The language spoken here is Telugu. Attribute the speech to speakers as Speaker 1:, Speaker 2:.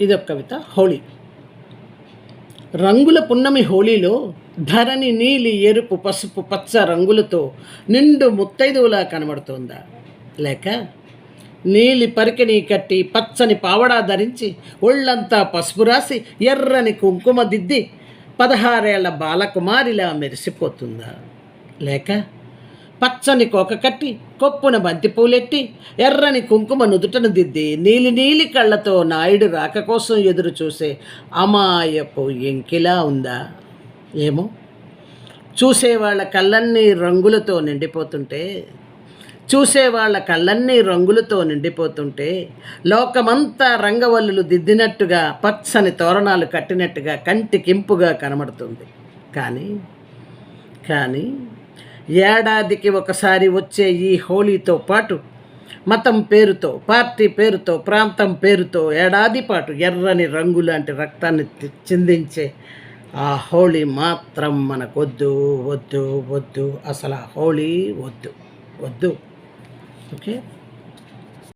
Speaker 1: ఇదొక కవిత హోళీ. రంగుల పున్నమి హోళీలో ధరణి నీలి ఎరుపు పసుపు పచ్చ రంగులతో నిండు ముత్తైదువులా కనబడుతోందా? లేక నీలి పరికిణి కట్టి పచ్చని పావడా ధరించి ఒళ్ళంతా పసుపు రాసి ఎర్రని కుంకుమ దిద్ది పదహారేళ్ళ బాలకుమారిలా మెరిసిపోతుందా? లేక పచ్చని కోక కట్టి కొప్పున బంతిపూలెట్టి ఎర్రని కుంకుమ నుదుటను దిద్ది నీలి నీలి కళ్ళతో నాయుడు రాక కోసం ఎదురు చూసే అమాయపు ఎంకిలా ఉందా? ఏమో. చూసేవాళ్ళ కళ్ళన్నీ రంగులతో నిండిపోతుంటే చూసేవాళ్ళ కళ్ళన్నీ రంగులతో నిండిపోతుంటే లోకమంతా రంగవల్లులు దిద్దినట్టుగా పచ్చని తోరణాలు కట్టినట్టుగా కంటికింపుగా కనబడుతుంది. కానీ కానీ ఏడాదికి ఒకసారి వచ్చే ఈ హోలీతో పాటు మతం పేరుతో పార్టీ పేరుతో ప్రాంతం పేరుతో ఏడాది పాటు ఎర్రని రంగు లాంటి రక్తాన్ని చిందించే ఆ హోళీ మాత్రం మనకొద్దు వద్దు వద్దు. అసలు ఆ హోళీ వద్దు వద్దు. ఓకే?